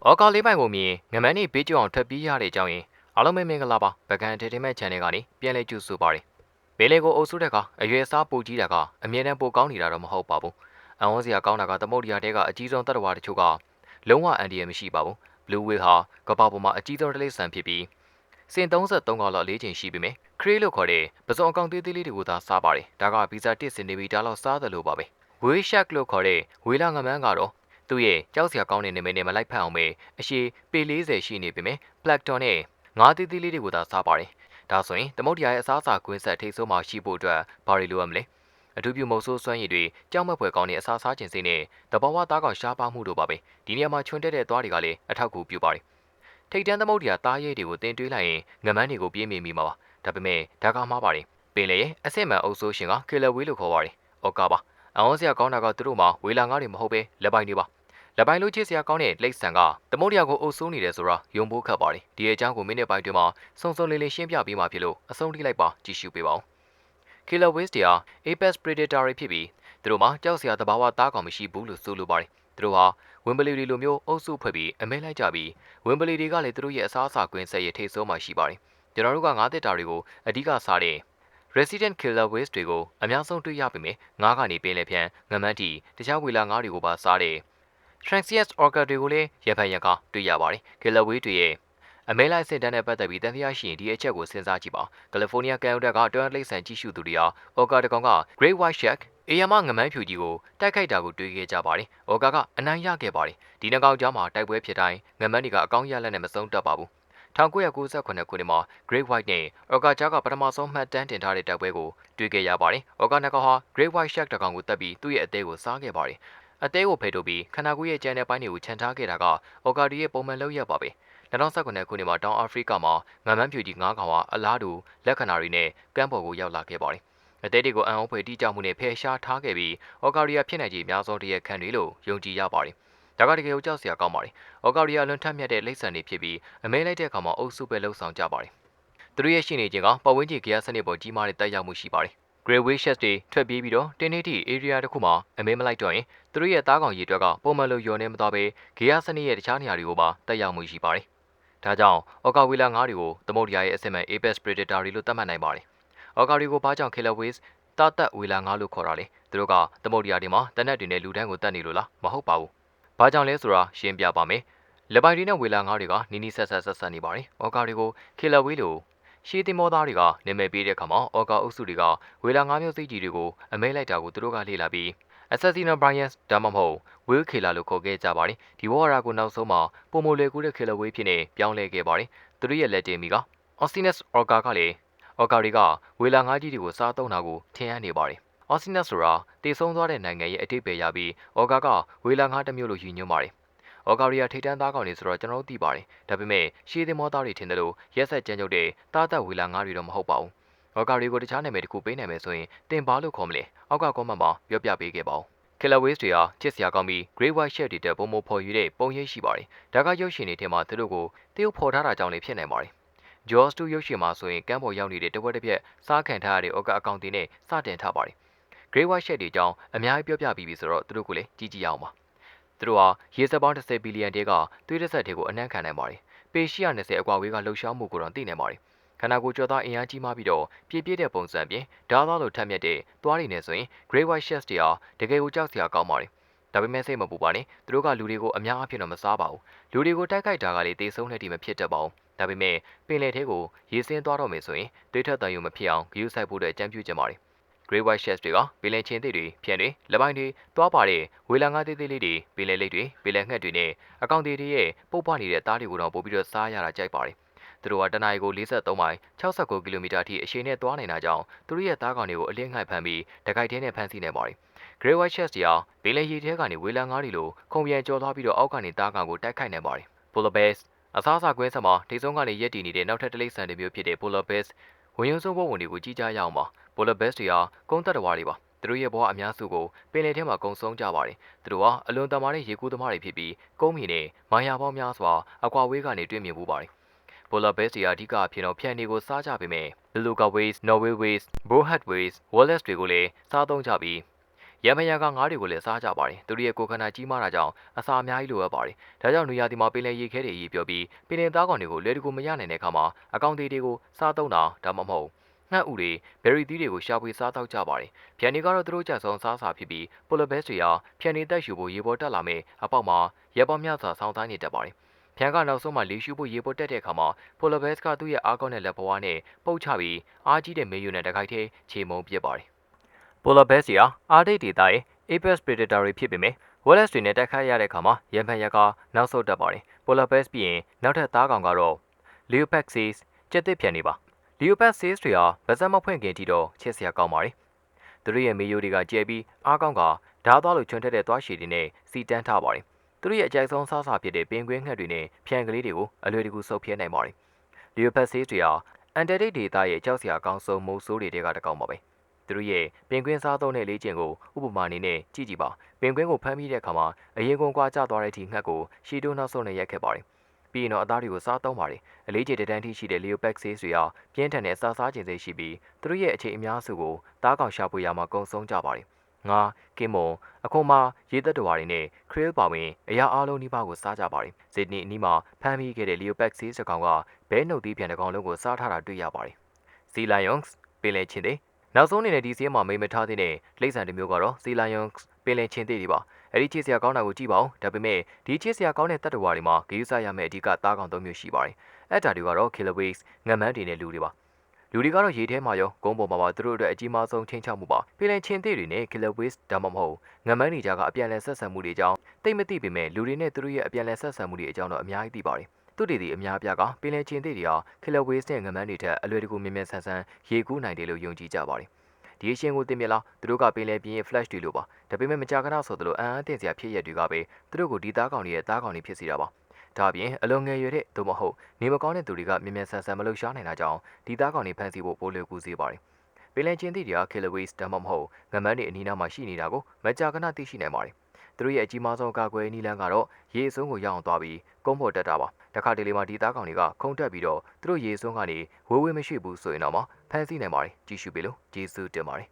။အော်ကာလေးပိုင်ကိုမြင်ငမန်းနေဘေးကျောအောင်ထွက်ပြေးရတဲ့အကြောင်းရင်အားလုံးပဲမင်္ဂလာပါဗကန်အန်တမန့် channel ကနေပြန်လဲကြိုဆိုပါရစေ။ဘေးလေကိုအုပ်စုတဲ့ကအရွယ်အစားပိုကြီးတာကအမြဲတမ်းပိုကောင်းနေတာတော့မဟုတ်ပါဘူး။အံဝန်းစရာကောင်းတာကသမုတ်တရားတဲကအကြီးဆုံးတတ္တဝါတချို့ကလုံးဝအန်ဒီရမရှိပါဘူး။ Blue Whale ဟာကမ္ဘာပေါ်မှာအကြီးဆုံးတိရစ္ဆာန်ဖြစ်ပြီးစင်33កောက်လောက်လေးချိန်ရှိပြီမယ်ခရီးလို့ခေါ်တဲ့ပစုံအကောင်သေးသေးလေးတွေကိုသာစားပါတယ်ဒါကဗီဇာတစ်စင်နေပြီးဒါလောက်စားတယ်လို့ပါပဲဝေးရှက်လို့ခေါ်တဲ့ဝေးလာငမန်းကတော့ သူ့ရဲ့ကြောက်စရာကောင်းတဲ့နာမည်နဲ့မလိုက်ဖက်အောင်ပဲအရှိပေ40ရှိနေပြီမယ်ပလက်တွန်နဲ့ငါးသေးသေးလေးတွေကိုသာစားပါတယ်ဒါဆိုရင်သမုတ်တရားရဲ့အစားအစာကွင်းဆက်ထိတ်ဆိုးမှရှိဖို့အတွက်ဘာတွေလိုရမလဲအထူးပြုမုတ်ဆိုးစွမ်းရည်တွေကြောက်မက်ဖွယ်ကောင်းတဲ့အစာစားခြင်းစိတ်နဲ့တဘာဝသားကောင်ရှားပါမှုတို့ပါပဲဒီနေရာမှာချွန်တက်တဲ့သွားတွေကလည်းအထောက်အကူပြုပါတယ်ထိတ်တန်းသမုတ်တရားတားရဲတွေကိုတင်တွေးလိုက်ရင်ငမန်းတွေကိုပြေးမြင်မိမှာပါဒါပေမဲ့ဒါကမှားပါတယ်ပင်လေရဲ့အစစ်မှန်အုပ်ဆိုးရှင်ကကေလဝေးလို့ခေါ်ပါတယ်အော်ကာပါအအောင်စရာကောင်းတာကသူတို့မှာဝေလာငါးတွေမဟုတ်ပဲလက်ပိုင်တွေပါ လက်ပိုင်လို့ချစ်စရာကောင်းတဲ့လိတ်ဆန်ကသမုတ်တရားကိုအုပ်ဆိုးနေတယ်ဆိုတာယုံဖို့ခတ်ပါတယ်ဒီအကြောင်းကိုမိနစ်ပိုင်းတွင်မှာစုံစုံလေးလေးရှင်းပြပေးမှာဖြစ်လို့အဆုံးထိလိုက်ပါကြည့်ရှုပေးပါဦး Killer Whales တွေဟာ Apex Predator တွေဖြစ်ပြီးသူတို့မှာကြောက်စရာသဘာဝသားကောင်မရှိဘူးလို့ဆိုလိုပါတယ်သူတို့ဟာဝင်းပလီတွေလိုမျိုးအုပ်စုဖွဲ့ပြီးအမဲလိုက်ကြပြီးဝင်းပလီတွေကလည်းသူတို့ရဲ့အစားအစာကွင်းဆက်ရဲ့ထိတ်ဆုံးမှရှိပါတယ်ကျွန်တော်တို့ကငါးတစ်တာတွေကိုအဓိကစားတဲ့ Resident Killer Whales တွေကိုအများဆုံးတွေ့ရပေမဲ့ငါးကနေပင်လယ်ဖြန်ငမန်းတီတခြားဝေလာငါးတွေကိုပါစားတဲ့ Transient Orca တွေကိုလည်းရဖန်ရန်ကတွေ့ရပါတယ် Killer Whale တွေရဲ့အမဲလိုက်စစ်တမ်းနဲ့ပတ်သက်ပြီးတန်တရားရှိရင်ဒီအချက်ကိုစဉ်းစားကြည့်ပါကယ်လီဖိုးနီးယားကန်ယူဒကတွန်းလိမ့်ဆန်ကြည့်ရှုသူတွေဟာအော်ကာတကောင်က Great White Shark အေယာမငမန်းဖြူကြီးကိုတိုက်ခိုက်တာကိုတွေ့ခဲ့ကြပါတယ်။အော်ကာကအနိုင်ရခဲ့ပါတယ်။ဒီနှကောင်ကြားမှာတိုက်ပွဲဖြစ်တိုင်းငမန်းတွေကအကောင်းရလက်နဲ့မဆုံးတတ်ပါဘူး။1998ခုနှစ်မှာ Great White နဲ့အော်ကာကြားကပထမဆုံးမှတ်တမ်းတင်ထားတဲ့တိုက်ပွဲကိုတွေ့ခဲ့ရပါတယ်။အော်ကာနကောင်ဟာ Great White Shark တကောင်ကိုတပ်ပြီးသူ့ရဲ့အသေးကိုစားခဲ့ပါတယ်။ အသေးကိုဖယ်ထုတ်ပြီးခန္ဓာကိုယ်ရဲ့ကျန်တဲ့ပိုင်းတွေကိုခြံထားခဲ့တာကအော်ကာဒီရဲ့ပုံမှန်လုပ်ရပါပဲ။2019ခုနှစ်မှာတောင်အာဖရိကမှာငမန်းဖြူကြီး9ကောင်ဟာအလားတူလက္ခဏာတွေနဲ့ကမ်းပေါ်ကိုရောက်လာခဲ့ပါတယ်။အသေးတွေကိုအံ့ဩဖွယ်တိကျမှုနဲ့ဖယ်ရှားထားခဲ့ပြီးအော်ကာရီယာဖြစ်နိုင်ခြေအများဆုံးတရက်ခံတွေလို့ယုံကြည်ရပါတယ်။ဒါကတကယ်ကိုကြောက်စရာကောင်းပါတယ်။အော်ကာရီယာလွန်ထက်မြတ်တဲ့လိမ့်ဆန်တွေဖြစ်ပြီးအမဲလိုက်တဲ့အခါမှာအုပ်စုပဲလှုပ်ဆောင်ကြပါတယ်။သူတို့ရဲ့ရှိနေခြင်းကပတ်ဝန်းကျင်ကြရားစနစ်ပေါ်ကြီးမားတဲ့တိုက်ရောက်မှုရှိပါတယ်။ Grey Wishes တွေထွက်ပြေးပြီးတော့တင်းနေတီ area တစ်ခုမှာအမဲမလိုက်တော့ရင်သူတို့ရဲ့သားကောင်ရေအတွက်ကပုံမှန်လိုယုံနေမသွားပဲကြရားစနစ်ရဲ့တခြားနေရာတွေကိုပါတက်ရောက်မှုရှိပါတယ်။ဒါကြောင့်အော်ကာဝီလာငါးတွေကိုသမုဒ္ဒရာရဲ့အစစ်မှန် Apex Predator တွေလို့သတ်မှတ်နိုင်ပါတယ်။အော်ကာရီကိုဘာကြောင့် Killer Whales တာတက်ဝီလာငါးလို့ခေါ်တာလဲ။သူတို့ကသမုဒ္ဒရာတွေမှာတနက်တွေနဲ့လူတန်းကိုတတ်နေလို့လားမဟုတ်ပါဘူး။ဘာကြောင့်လဲဆိုတာရှင်းပြပါမယ်။လက်ပိုင်တွေနဲ့ဝီလာငါးတွေကနီးနီးဆက်ဆက်ဆက်ဆက်နေပါတယ်။အော်ကာရီကို Killer Whale လို့ ရှေးသင်္ဘောသားတွေကနာမည်ပေးတဲ့အခါမှာအော်ကာအုပ်စုတွေကဝေလာငါးမျိုးစိတ်ကြီးတွေကိုအမဲလိုက်တာကိုသူတို့ကလေ့လာပြီး Assassino Bryant ဒါမှမဟုတ် Will Killer လို့ခေါ်ခဲ့ကြပါတယ်ဒီဝါရာကိုနောက်ဆုံးမှာပုံမလွယ်ကူတဲ့ Killer Wave ဖြစ်နေပြောင်းလဲခဲ့ပါတယ်သူတို့ရဲ့လက်တင်မီက Ossinus Orca ကလည်း Orca တွေကဝေလာငါးကြီးတွေကိုစားသုံးတာကိုထင်ဟပ်နေပါတယ် Ossinus ဆိုတာတည်ဆုံးသွားတဲ့နိုင်ငံရဲ့အတိတ်ပဲရပြီး Orca ကဝေလာငါးတစ်မျိုးလို့ယူညွှန်းပါတယ် အော်ဂါရီယာထိတ်တန်းသားကောင်တွေဆိုတော့ကျွန်တော်တို့သိပါတယ်ဒါပေမဲ့ရှေးသမောသားတွေထင်တယ်လို့ရက်ဆက်ကြမ်းကြုတ်တဲ့တားသက်ဝေလာငါးတွေတော့မဟုတ်ပါဘူးအော်ဂါရီကိုတခြားနာမည်တစ်ခုပေးနိုင်မယ်ဆိုရင်တင်ပါလို့ခေါ်မလဲအောက်ကကွန်မန့်မှာပြောပြပေးခဲ့ပါဦး Killer Whales တွေဟာချစ်စရာကောင်းပြီး Great White Shark တွေတဲ့ပုံမဖော်ယူတဲ့ပုံရိပ်ရှိပါတယ်။ဒါကရုပ်ရှင်တွေထဲမှာသူတို့ကိုတရုပ်ဖော်ထားတာကြောင့်လည်းဖြစ်နိုင်ပါတယ်။ Jaws 2ရုပ်ရှင်မှာဆိုရင်ကမ်းပေါ်ရောက်နေတဲ့တဝက်တစ်ပြက်စားခံထားရတဲ့ Orca အကောင့်တွေနဲ့စတင်ထားပါတယ်။ Great White Shark တွေအကြောင်းအများကြီးပြောပြပြီးပြီဆိုတော့သူတို့ကိုလည်းကြည့်ကြည့်ရအောင်ပါ။ သူတို့ဟာရေစက်ပေါင်း30ဘီလီယံတဲကသွေးတစ်ဆက်တွေကိုအနှံ့ခံနိုင်ပါတယ်။ပေ820အကွာဝေးကလှုပ်ရှားမှုကိုတော့သိနိုင်ပါတယ်ခန္ဓာကိုယ်ကြောသားအင်အားကြီးမှပြီးတော့ပြည့်ပြည့်တဲ့ပုံစံပြင်ဓာတ်သားလိုထက်မြက်တဲ့သွားတွေနဲ့ဆိုရင် Grey White Sharks တွေဟာတကယ်ကိုကြောက်စရာကောင်းပါတယ်ဒါပေမဲ့စိတ်မပူပါနဲ့သူတို့ကလူတွေကိုအများအပြားတော့မစားပါဘူးလူတွေကိုတိုက်ခိုက်တာကလေတေဆုံးတဲ့တီမဖြစ်တတ်ပါဘူးဒါပေမဲ့ပင်လယ်ထဲကိုရေဆင်းသွားတော့မယ်ဆိုရင်တွေးထက်တန်ယူမဖြစ်အောင်ဂရုစိုက်ဖို့အတွက်အကြံပြုချင်ပါတယ် Grey White Sharks တွေကပင်လယ်ချင်းသေးတွေဖြန်တွေလက်ပိုင်းတွေသွားပါတဲ့ဝေလာငါးသေးသေးလေးတွေပင်လယ်လိပ်တွေပင်လယ်ငှက်တွေနဲ့အကောင်သေးတွေရဲ့ပုတ်ပွားနေတဲ့သားတွေကိုတော့ပို့ပြီးတော့စားရတာကြိုက်ပါတယ်သူတို့ကတနအီကို43မိုင်69ကီလိုမီတာအထိအရှိန်နဲ့သွားနေတာကြောင့်သူတို့ရဲ့သားကောင်တွေကိုအလင်းငှိုက်ဖမ်းပြီးတကိုက်သေးနဲ့ဖမ်းဆီးနေပါတယ်။ Grey White Sharks တရားဘင်းလေရီထဲကနေဝေလံငါးတွေလိုခုံပြန်ကျော်သွားပြီးတော့အောက်ကနေသားကောင်ကိုတိုက်ခိုက်နေပါတယ်။ Polar Bears အစားအစာကွင်းဆက်မှာထိဆုံးကနေရက်တည်နေတဲ့နောက်ထပ်တလိပ်ဆန်တွေမျိုးဖြစ်တဲ့ Polar Bears ဝင်ရုံစုံဘဝင်တွေကိုကြီးကြရအောင်ပါ။ Polar Bears တွေဟာကုန်းတက်တော်တွေပါ။သူတို့ရဲ့ဘဝအများစုကိုပင်လယ်ထဲမှာကုံဆုံးကြပါတယ်။သူတို့ဟာအလွန်တမာတဲ့ရေကူးသမားတွေဖြစ်ပြီးကုန်းမီနဲ့မာယာပေါင်းများစွာအကွာဝေးကနေတွေ့မြင်မှုပါတယ်။ Polar bears တွေအဓိကအဖြစ်တော့ဖြန်တွေကိုစားကြပေမဲ့ Beluga whales, Norway whales, Bowhead whales, Walrus တွေကိုလည်းစားသုံးကြပြီးရမရကငါးတွေကိုလည်းစားကြပါတယ်သူတို့ရဲ့ကိုယ်ခန္ဓာကြီးမားတာကြောင့်အစာအများကြီးလိုအပ်ပါတယ်ဒါကြောင့်နေရာဒီမှာပင်လယ်ရေခဲတွေရေးပြောပြီးပင်လယ်သားကောင်တွေကိုလွယ်တကူမရနိုင်တဲ့အခါမှာအကောင်သေးတွေကိုစားသုံးတာဒါမှမဟုတ် ငှက်ဥတွေဘယ်ရီသီးတွေကိုရှာဖွေစားတောက်ကြပါတယ်။ဖြန်နေကတော့သူတို့ကြဆုံးစားစာဖြစ်ပြီးပိုလဘက်တွေဟာဖြန်နေတက်ယူဖို့ရေပေါ်တက်လာမယ်အပေါက်မှာရပ်ပေါင်းများစွာဆောင်းတိုင်းနေတတ်ပါတယ်။ဖြန်ကနောက်ဆုံးမှလေရှူဖို့ရေပေါ်တက်တဲ့အခါမှာပိုလဘက်ကသူ့ရဲ့အားကောင်းတဲ့လက်ဘဝနဲ့ပုတ်ချပြီးအားကြီးတဲ့မေယူနဲ့တခိုက်ထဲခြေမုံပစ်ပါတယ်။ပိုလဘက်စီဟာအာဒိတ်ဒေတာရဲ့ Apex Predator တွေဖြစ်ပေမဲ့ Wallace တွေနဲ့တိုက်ခိုက်ရတဲ့အခါမှာရံဖန်ရက်ကနောက်ဆုတ်တတ်ပါတယ်။ Polar Bears ပြီးရင်နောက်ထပ်သားကောင်ကတော့ Leopaxis ကျက်သစ်ပြန်နေပါ Leopaxis တွေဟာဗဇက်မဖွင့်ခင်ထိတော့ချစ်စရာကောင်းပါတယ်။သူတို့ရဲ့မေယိုတွေကကျဲပြီးအားကောင်းကဓာတ်သွားလိုချွန်ထက်တဲ့သွားရှည်တွေနဲ့စီတန်းထားပါတယ်။သူတို့ရဲ့အကြိုက်ဆုံးစားစာဖြစ်တဲ့ပင်ကွင်းငှက်တွေနဲ့ဖြန်ကလေးတွေကိုအလွယ်တကူဆုပ်ဖြဲနိုင်ပါတယ်။ Leopaxis တွေဟာအန်တတိတ်ဒေတာရဲ့ကြောက်စရာကောင်းဆုံးမိုးဆိုးတွေကတကောင်ပါပဲ။သူတို့ရဲ့ပင်ကွင်းစားသုံးတဲ့လေးကျင်ကိုဥပမာအနေနဲ့ကြည့်ကြည့်ပါပင်ကွင်းကိုဖမ်းမိတဲ့အခါမှာအရင်ကုန်ကွာကျသွားတဲ့အထိငှက်ကိုရှီတိုးနောက်ဆုံးနဲ့ရက်ခဲ့ပါတယ် ပြီးရင်တော့အသားတွေကိုစားသုံးပါတယ်အလေးကျတန်းထိရှိတဲ့ Leopax ဆေးတွေဟာပြင်းထန်တဲ့စားစားခြင်းစိတ်ရှိပြီးသူတို့ရဲ့အခြေအများစုကိုတားကောင်ရှာဖွေရမှာကုံဆုံးကြပါတယ်ငါကင်မွန်အခုမှရေသက်တော်တွေနဲ့ခရစ်ပါဝင်အရာအလုံးနှိပါးကိုစားကြပါတယ်။ဇစ်နီအနီးမှာဖမ်းမိခဲ့တဲ့ Leopax ဆေးစကောင်ကဘဲနှုတ်သီးပြန်တစ်ကောင်လုံးကိုစားထားတာတွေ့ရပါတယ်။ Sea Lions ပင်လယ်ချင်းတွေနောက်ဆုံးအနေနဲ့ဒီဆေးမှာမိမထားသေးတဲ့လိမ့်ဆန်တစ်မျိုးကတော့ Sea Lions ပင်လယ်ချင်းတွေပါ အဲ့ဒီချစ်စရာကောင်းတာကိုကြည့်ပါဦးဒါပေမဲ့ဒီချစ်စရာကောင်းတဲ့တတ္တဝါတွေမှာဂရုစိုက်ရမယ့်အဓိကသားကောင်သုံးမျိုးရှိပါတယ်အဲ့ဒါတွေကတော့ killer whales ငမန်းတွေနဲ့လူတွေပါလူတွေကတော့ရေထဲမှာရောကုန်းပေါ်မှာပါသူတို့အတွက်အကြီးမားဆုံးချင်းချောက်မှုပါပင်လယ်ချင်းသေးတွေနဲ့ killer whales ဒါမှမဟုတ်ငမန်းတွေကြားကအပြန်အလှန်ဆက်ဆံမှုတွေကြောင့်တိတ်မသိပေမဲ့လူတွေနဲ့သူတို့ရဲ့အပြန်အလှန်ဆက်ဆံမှုတွေအကြောင်းတော့အများကြီးသိပါတယ်သူတွေဒီအများပြားကပင်လယ်ချင်းသေးတွေဟာ killer whales နဲ့ငမန်းတွေထက်အလွယ်တကူမြင်မြန်ဆန်ဆန်ရေကူးနိုင်တယ်လို့ယုံကြည်ကြပါတယ် ဒီအရှင်ကိုတင်ပြလားသူတို့ကပင်လယ်ပြင်ရဲ့ flash တွေလိုပါဒါပေမဲ့မကြာခဏဆိုသလိုအံ့အားသင့်စရာဖြစ်ရတွေကပဲသူတို့ကိုဒီသားကောင်တွေရဲ့သားကောင်တွေဖြစ်စေတာပါဒါအပြင်အလွန်ငယ်ရွယ်တဲ့သို့မဟုတ်နေမကောင်းတဲ့သူတွေကမြင်မြန်ဆန်ဆန်မလှုပ်ရှားနိုင်တာကြောင့်ဒီသားကောင်တွေဖမ်းဆီးဖို့ပိုလွယ်ကူစေပါတယ်ပင်လယ်ချင်းသည့်တွေက killer whales ဒါမှမဟုတ်ငမန်းတွေအနီးနားမှာရှိနေတာကိုမကြာခဏသိရှိနိုင်ပါတယ် သူတို့ရဲ့အကြီးမားဆုံးကာကွယ်နည်းလမ်းကတော့ရေအစွန်းကိုရောက်အောင်သွားပြီးကုန်းပေါ်တက်တာပါတခါတလေမှာဒီသားကောင်တွေကခုံတက်ပြီးတော့သူတို့ရေစွန်းကနေဝေးဝေးမရှိဘူးဆိုရင်တော့မှဖမ်းဆီးနိုင်ပါတယ်ကြည့်ရှုပေးလို့ကျေးဇူးတင်ပါတယ်